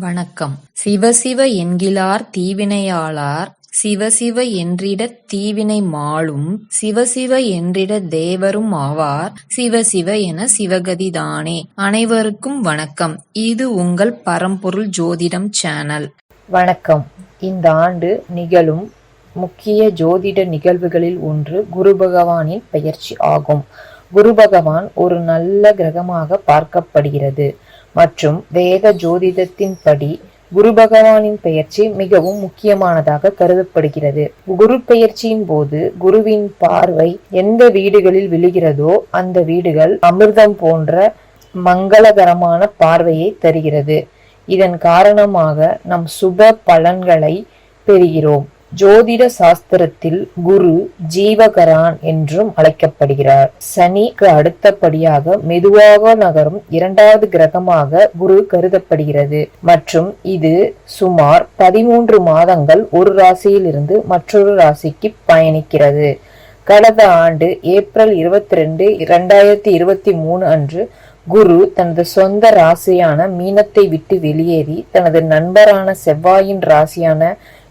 வணக்கம். சிவசிவ என்கிலார் தீவினையாளார் சிவசிவ என்றிடத் தீவினை மாளும் சிவசிவ என்றிடத் தேவரும் ஆவார் சிவசிவ என சிவகதிதானே அனைவருக்கும் வணக்கம். இது உங்கள் பரம்பொருள் ஜோதிடம் சேனல். வணக்கம். இந்த ஆண்டு நிகழும் முக்கிய ஜோதிட நிகழ்வுகளில் ஒன்று குரு பகவானின் பெயர்ச்சி ஆகும். குரு பகவான் ஒரு நல்ல கிரகமாக பார்க்கப்படுகிறது. மற்றும் வேத ஜோதிடத்தின்படி குரு பகவானின் பெயர்ச்சி மிகவும் முக்கியமானதாக கருதப்படுகிறது. குரு பெயர்ச்சியின் போது குருவின் பார்வை எந்த வீடுகளில் விழுகிறதோ அந்த வீடுகள் அமிர்தம் போன்ற மங்களகரமான பார்வையை தருகிறது. இதன் காரணமாக நம் சுப பலன்களை பெறுகிறோம். ஜோதிட சாஸ்திரத்தில் குரு ஜீவகரான் என்றும் அழைக்கப்படுகிறார். சனிக்கு அடுத்தபடியாக மெதுவாக நகரும் இரண்டாவது கிரகமாக குரு கருதப்படுகிறது. மற்றும் இது சுமார் பதிமூன்று மாதங்கள் ஒரு ராசியில் இருந்து மற்றொரு ராசிக்கு பயணிக்கிறது. கடந்த ஆண்டு ஏப்ரல் இருபத்தி ரெண்டு இரண்டாயிரத்தி இருபத்தி மூணு அன்று குரு தனது சொந்த ராசியான மீனத்தை விட்டு வெளியேறி தனது நண்பரான செவ்வாயின் ராசியான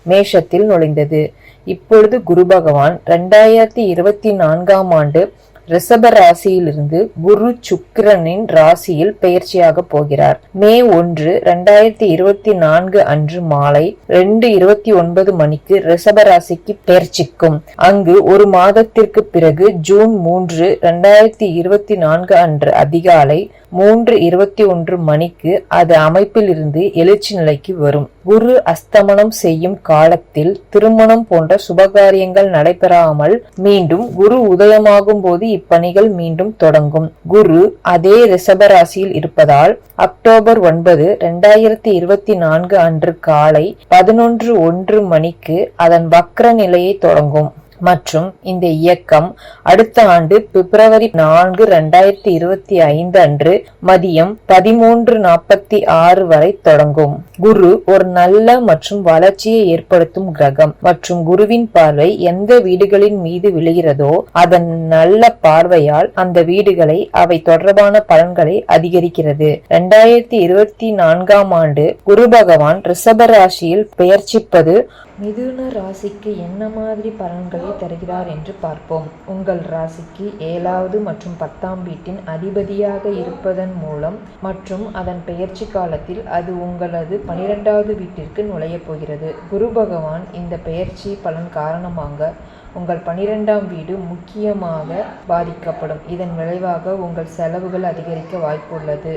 மேஷத்தில் நுழைந்தது. இப்பொழுது குரு பகவான் ரெண்டாயிரத்தி இருபத்தி நான்காம் ஆண்டு ரிஷப ராசியிலிருந்து குரு சுக்கிரனின் ராசியில் பயிற்சியாக போகிறார். மே ஒன்று ரெண்டாயிரத்தி இருபத்தி நான்கு அன்று மாலை ரெண்டு இருபத்தி ஒன்பது மணிக்கு ரிஷப ராசிக்கு பயிற்சிக்கும். அங்கு ஒரு மாதத்திற்கு பிறகு ஜூன் மூன்று ரெண்டாயிரத்தி இருபத்தி நான்கு அன்று அதிகாலை மூன்று இருபத்தி ஒன்று மணிக்கு அது அமைப்பில் இருந்து எழுச்சி நிலைக்கு வரும். குரு அஸ்தமனம் செய்யும் காலத்தில் திருமணம் போன்ற சுபகாரியங்கள் நடைபெறாமல் மீண்டும் குரு உதயமாகும் போது இப்பணிகள் மீண்டும் தொடங்கும். குரு அதே ரிஷபராசியில் இருப்பதால் அக்டோபர் ஒன்பது இரண்டாயிரத்தி இருபத்தி நான்கு அன்று காலை பதினொன்று ஒன்று மணிக்கு அதன் வக்ர நிலையை தொடங்கும். மற்றும் இந்த இயக்கம் அடுத்த ஆண்டு பிப்ரவரி நான்கு இரண்டாயிரத்தி இருபத்தி ஐந்து அன்று மதியம் பதிமூன்று நாற்பத்தி ஆறு வரை தொடங்கும். குரு ஒரு நல்ல மற்றும் வளர்ச்சியை ஏற்படுத்தும் கிரகம் மற்றும் குருவின் பார்வை எந்த வீடுகளின் மீது விழுகிறதோ அதன் நல்ல பார்வையால் அந்த வீடுகளை அவை தொடர்பான பலன்களை அதிகரிக்கிறது. இரண்டாயிரத்தி இருபத்தி நான்காம் ஆண்டு குரு பகவான் ரிஷப ராசியில் பெயர்ச்சிப்பது மிதுன ராசிக்கு என்ன மாதிரி பலன்களை தருகிறார் என்று பார்ப்போம். உங்கள் ராசிக்கு ஏழாவது மற்றும் பத்தாம் வீட்டின் அதிபதியாக இருப்பதன் மூலம் மற்றும் அதன் பெயர்ச்சி காலத்தில் அது உங்களது பனிரெண்டாவது வீட்டிற்கு நுழையப் போகிறது. குரு பகவான் இந்த பெயர்ச்சி பலன் காரணமாக உங்கள் பனிரெண்டாம் வீடு முக்கியமாக பாதிக்கப்படும். இதன் விளைவாக உங்கள் செலவுகள் அதிகரிக்க வாய்ப்புள்ளது.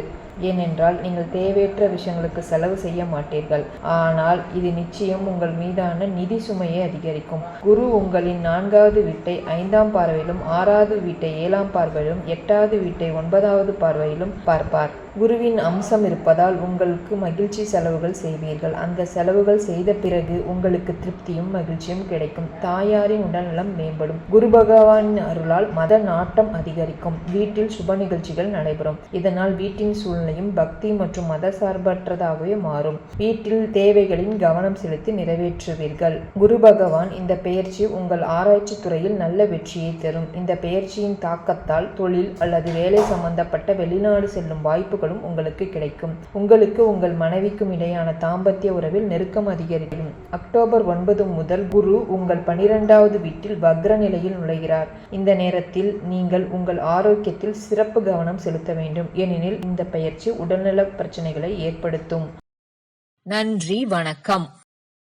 ஏனென்றால் நீங்கள் தேவையற்ற விஷயங்களுக்கு செலவு செய்ய மாட்டீர்கள். ஆனால் இது நிச்சயம் உங்கள் மீதான நிதி சுமையை அதிகரிக்கும். குரு உங்களின் நான்காவது வீட்டை ஐந்தாம் பார்வையிலும் ஆறாவது வீட்டை ஏழாம் பார்வையிலும் எட்டாவது வீட்டை ஒன்பதாவது பார்வையிலும் பார்ப்பார். குருவின் அம்சம் இருப்பதால் உங்களுக்கு மகிழ்ச்சி செலவுகள் செய்வீர்கள். அந்த செலவுகள் செய்த பிறகு உங்களுக்கு திருப்தியும் மகிழ்ச்சியும் கிடைக்கும். தாயாரின் மனநலம் மேம்படும். குரு பகவானின் அருளால் மத நாட்டம் அதிகரிக்கும். வீட்டில் சுப நிகழ்ச்சிகள் நடைபெறும். இதனால் வீட்டின் சூழ்நிலையும் பக்தி மற்றும் மத சார்பற்றதாகவே மாறும். வீட்டில் தேவைகளின் கவனம் செலுத்தி நிறைவேற்றுவீர்கள். குரு பகவான் இந்த பெயர்ச்சி உங்கள் ஆராய்ச்சி துறையில் நல்ல வெற்றியை தரும். இந்த பெயர்ச்சியின் தாக்கத்தால் தொழில் அல்லது வேலை சம்பந்தப்பட்ட வெளிநாடு செல்லும் வாய்ப்புகளும் உங்களுக்கு கிடைக்கும். உங்களுக்கு உங்கள் மனைவிக்கும் இடையான தாம்பத்திய உறவில் நெருக்கம் அதிகரிக்கும். அக்டோபர் ஒன்பது முதல் குரு உங்கள் பனிரெண்டாவது வீட்டில் வக்ர நிலையில் நுழைகிறார். இந்த நேரத்தில் நீங்கள் உங்கள் ஆரோக்கியத்தில் சிறப்பு கவனம் செலுத்த வேண்டும். ஏனெனில் இந்த பயிற்சி உடல்நல பிரச்சனைகளை ஏற்படுத்தும். நன்றி வணக்கம்.